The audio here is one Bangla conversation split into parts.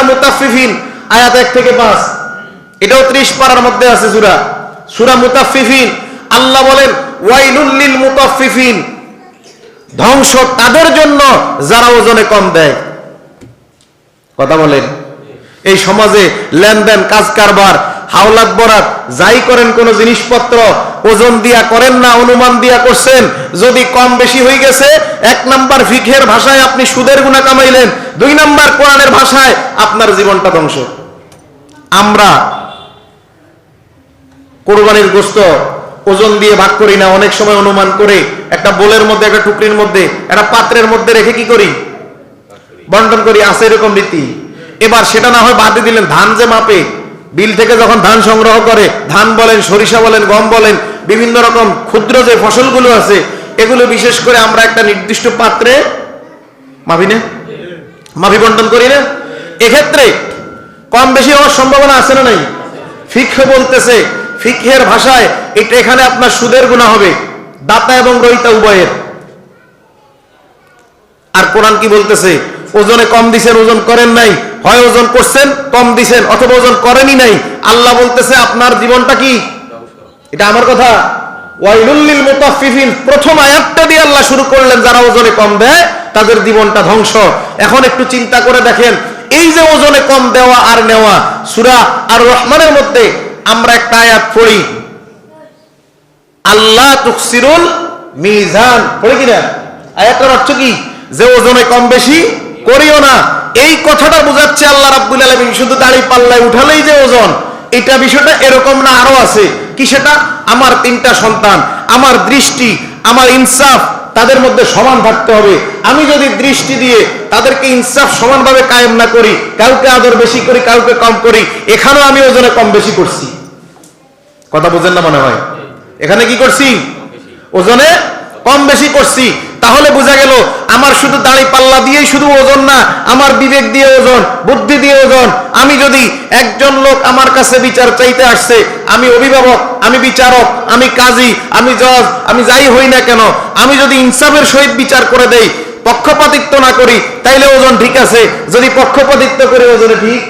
সুরা মুতাফিফিন আয়াত এক থেকে পাঁচ। এটাও ত্রিশ মধ্যে আছে সুরা। সুরা মুতাফিফিন আল্লাহ বলেন ওয়াইলুল্লিল মুতাফিফিন ধ্বংস তাদের জন্য, যারা ওজনে কম দেয়। কথা বলেন। এই সমাজে লেনদেন, কাজ কারবার হাওলাত বরাত, যাই করেন কোন জিনিসপত্র, ওজন দিয়া করেন না, অনুমান দিয়া করছেন, যদি কম বেশি হয়ে গেছে, এক নাম্বার ফিখের ভাষায় আপনি সুদের গুণা কামাইলেন, দুই নাম্বার কোরআনের ভাষায় আপনার জীবনটা ধ্বংস। আমরা কোরবানির গোস্ত ওজন দিয়ে ভাগ করি না, অনেক সময় অনুমান করে, একটা বোলের মধ্যে, একটা টুকরির মধ্যে, একটা পাত্রের মধ্যে রেখে কি করি? বন্টন করি, আছে এরকম রীতি। এবার সেটা না হয় বাদে দিলেন, ধান যে মাপে বিল থেকে যখন ধান সংগ্রহ করে, ধান বলেন, সরিষা বলেন, গম বলেন, বিভিন্ন রকম ক্ষুদ্র যে ফসলগুলো আছে, এগুলো বিশেষ করে আমরা একটা নির্দিষ্ট পাত্রে মাপি না? মাপি বন্টন করি না? এক্ষেত্রে কম বেশি হওয়ার সম্ভাবনা আছে না নাই? ফিকহে বলতেছে, ফিকহের ভাষায় এটা এখানে আপনার সুদের গুণা হবে, দাতা এবং রহিতা উভয়ের। আর কোরআন কি বলতেছে? ওজনে কম দিছেন, ওজন করেন নাই হয় ওজন করছেন, কম দিছেন, অথবা ওজন করেনই নাই। আল্লাহ বলতেছে, আপনার জীবনটা কি? এটা আমার কথা। প্রথম আয়াতটা দিয়ে আল্লাহ শুরু করলেন, যারা ওজনে কম দেয়, তাদের জীবনটা ধ্বংস। এখন একটু চিন্তা করে দেখেন, এই যে ওজনে কম দেওয়া আর নেওয়া, সূরা আর রহমানের মধ্যে আমরা একটা আয়াত পড়ি। আল্লাহ তুকসিরুল মিজান। পড়ে কিনা আয়াতটার অর্থ কি? যে ওজনে কম বেশি করিও না। এই কথাটা বোঝাচ্ছে আল্লাহ রাব্বুল আলামিন। শুধু দাড়ি পাল্লায় উঠালেই যে ওজন, এটা বিষয়টা এরকম না, আরও আছে। কি সেটা? আমার তিনটা সন্তান, আমার দৃষ্টি, আমার ইনসাফ, তাদের মধ্যে সমান থাকতে হবে। আমি যদি দৃষ্টি দিয়ে তাদেরকে ইনসাফ সমানভাবে কায়েম না করি, কাউকে আদর বেশি করি, কাউকে কম করি, এখানেও আমি ওজনে কম বেশি করছি। কথা বুঝেন না মনে হয়? এখানে কি করছি? ওজনে কম বেশি করছি। তাহলে বোঝা গেল, আমার শুধু দাড়ি পাল্লা দিয়েই শুধু ওজন না, আমার বিবেক দিয়ে ওজন, বুদ্ধি দিয়ে ওজন। আমি যদি একজন লোক আমার কাছে বিচার চাইতে আসছে, আমি অভিভাবক, আমি বিচারক, আমি কাজী, আমি জজ, আমি যাই হই না কেন, আমি যদি ইনসাফের সহিত বিচার করে দেই, পক্ষপাতিত্ব না করি, তাইলে ওজন ঠিক আছে, যদি পক্ষপাতিত্ব করে, ওজনে ঠিক?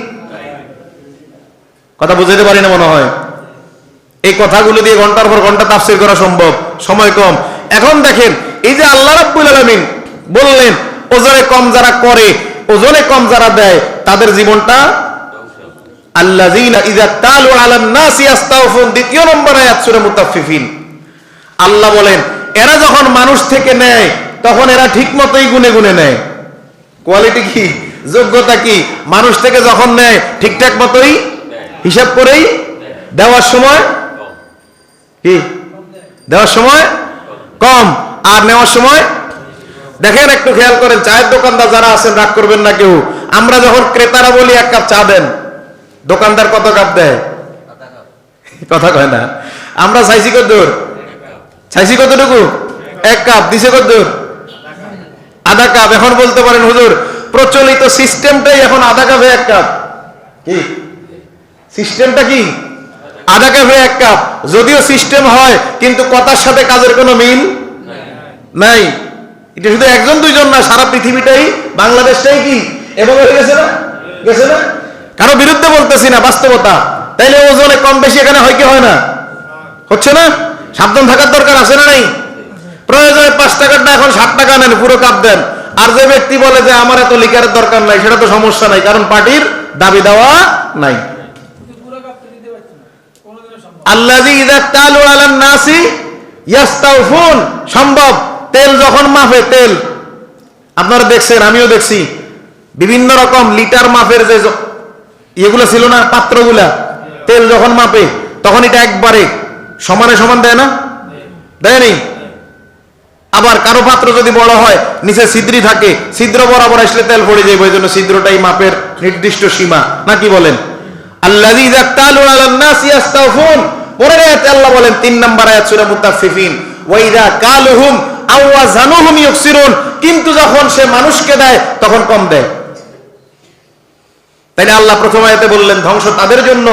কথা বুঝাতে পারি না মনে হয়। এই কথাগুলো দিয়ে ঘণ্টার পর ঘণ্টা তাফসির করা সম্ভব, সময় কম। এখন দেখেন এই যে আল্লাহ রাব্বুল আলামিন বললেন, ওজনে কম যারা করে, ওজনে কম যারা দেয়, তাদের জীবনটা দ্বিতীয় নম্বর আয়াত সূরা মুতাফফিফিন। আল্লাহ বলেন, এরা যখন মানুষ থেকে নেয়, তখন এরা ঠিক মতোই গুনে গুনে নেয়। কোয়ালিটি কি? যোগ্যতা কি? মানুষ থেকে যখন নেয়, ঠিকঠাক মতোই হিসাব করেই দেওয়ার সময় কি? দেওয়ার সময় কম। আর নেওয়ার সময়? দেখেন একটু খেয়াল করেন, চায়ের দোকানদার যারা আছেন, রাগ করবেন না কেউ। আমরা যখন ক্রেতারা বলি, এক কাপ চা দেন, দোকানদার কত কাপ দেয়? কথা কয় না। আমরা চাইছি কত দূর? চাইছি কতটুকু? এক কাপ। দিছে কত দূর? আধা কাপ। এখন বলতে পারেন, হুজুর, প্রচলিত সিস্টেমটাই এখন আধা কাপে এক কাপ। কি? সিস্টেমটা কি? আধা কাপে এক কাপ। যদিও সিস্টেম হয়, কিন্তু কথার সাথে কাজের কোনো মিল নাই। এটা শুধু একজন, দুইজন না, সারা পৃথিবীটাই, বাংলাদেশটাই কি? এবং হয়ে গেছে না? গেছে না? কারও বিরুদ্ধে বলতেছি না, বাস্তবতা। তাইলে ওজনে কম বেশি এখানে হয় কি হয় না? হচ্ছে না? সাবধান থাকার দরকার আছে না নাই? প্রয়োজনে পাঁচ টাকারটা এখন ষাট টাকা নেন, পুরো কাপ দেন। আর যে ব্যক্তি বলে যে আমার এত লিকারের দরকার নাই, সেটা তো সমস্যা নাই, কারণ পার্টির দাবি দেওয়া নাই। তালু আলান নাসি ইয়াস্তাউফুন, সম্ভব। তেল যখন মাপে, তেল। আপনারা দেখছেন, আমিও দেখছি। বিভিন্ন রকম লিটার মাপের যে ইয়েগুলো ছিল না, পাত্রগুলা, তেল যখন মাপে, তখন এটা একবারে সমানে সমান দেয় না? দেয়নি আবার কারও পাত্র যদি বড় হয়, নিচে ছিদ্রি থাকে, ছিদ্র বরাবর আসলে তেল পড়ে যাবে ওই জন্য ছিদ্রটাই মাপের নির্দিষ্ট সীমা। নাকি বলেন? আল্লাহ বলেন, তিন নম্বর আয়াত সূরা মুতাফফিফিন। ওয়া ইযা কালুহুম আও ওয়াজানুহুম ইউকসিরুন কিন্তু যখন সে মানুষকে দেয়, তখন কম দেয়। তাইলে আল্লাহ প্রথম আয়াতে বললেন, ধ্বংস তাদের জন্য,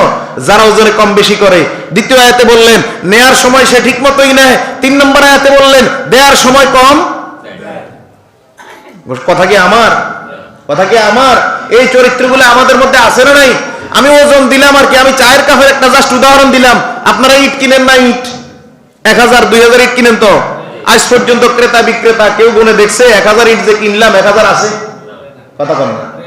যারা ওজনে কম বেশি করে। দ্বিতীয় আয়াতে বললেন, নেয়ার সময় সে ঠিক মতোই নেয়। তিন নম্বর আয়াতে বললেন, দেয়ার সময় কম? কথা কি আমার? কথা কি আমার? এই চরিত্রগুলো আমাদের মধ্যে আছে না নাই? আমি ওজন দিলাম আর কি, আমি চায়ের কাপের একটা জাস্ট উদাহরণ দিলাম। আপনারা ইট কিনেন না ইট? এক হাজার, দুই হাজার ইট কিনেন তো? আজ পর্যন্ত ক্রেতা বিক্রেতা কেউ গুনে দেখছে, এক হাজার ইট যে কিনলাম, এক হাজার আছে। কথা না।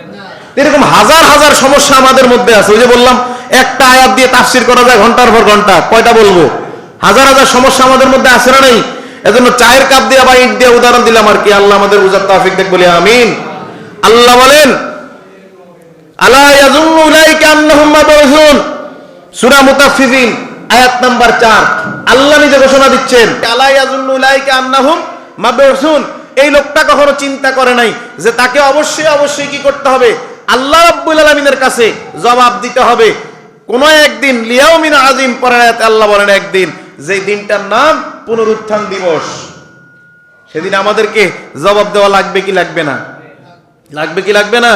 এরকম হাজার হাজার সমস্যা আমাদের মধ্যে আছে। ওই যে বললাম, একটা আয়াত দিয়ে তাফসির করা যায় ঘণ্টার পর ঘণ্টা। কয়টা বলব? হাজার হাজার সমস্যা আমাদের মধ্যে আছে না নেই? এজন্য চায়ের কাপ দিয়ে বা ইট দিয়ে উদাহরণ দিলাম আর কি। আল্লাহ আমাদের বুঝার তাফিক দেখ বলি, আমিন। আল্লাহ বলেন, আলা ইয়াজুন্নু উলাইকা আন্নাহুম মাবউসুন? সূরা মুতাফফিফিন। আয়াত নাম্বার 4 আল্লাহ নিজে ঘোষণা দিচ্ছেন এই লোকটা কখনো চিন্তা করে নাই যে তাকে অবশ্যই অবশ্যই কি করতে হবে? আল্লাহ রাব্বুল আলামিনের কাছে জবাব দিতে হবে। কোন একদিন লিয়াউমিন আজিম পরের আয়াতে আল্লাহ বলেন, একদিন যে দিনটার নাম পুনরুত্থান দিবস। সেদিন আমাদেরকে জবাব দেওয়া লাগবে কি লাগবে না? লাগবে কি লাগবে না?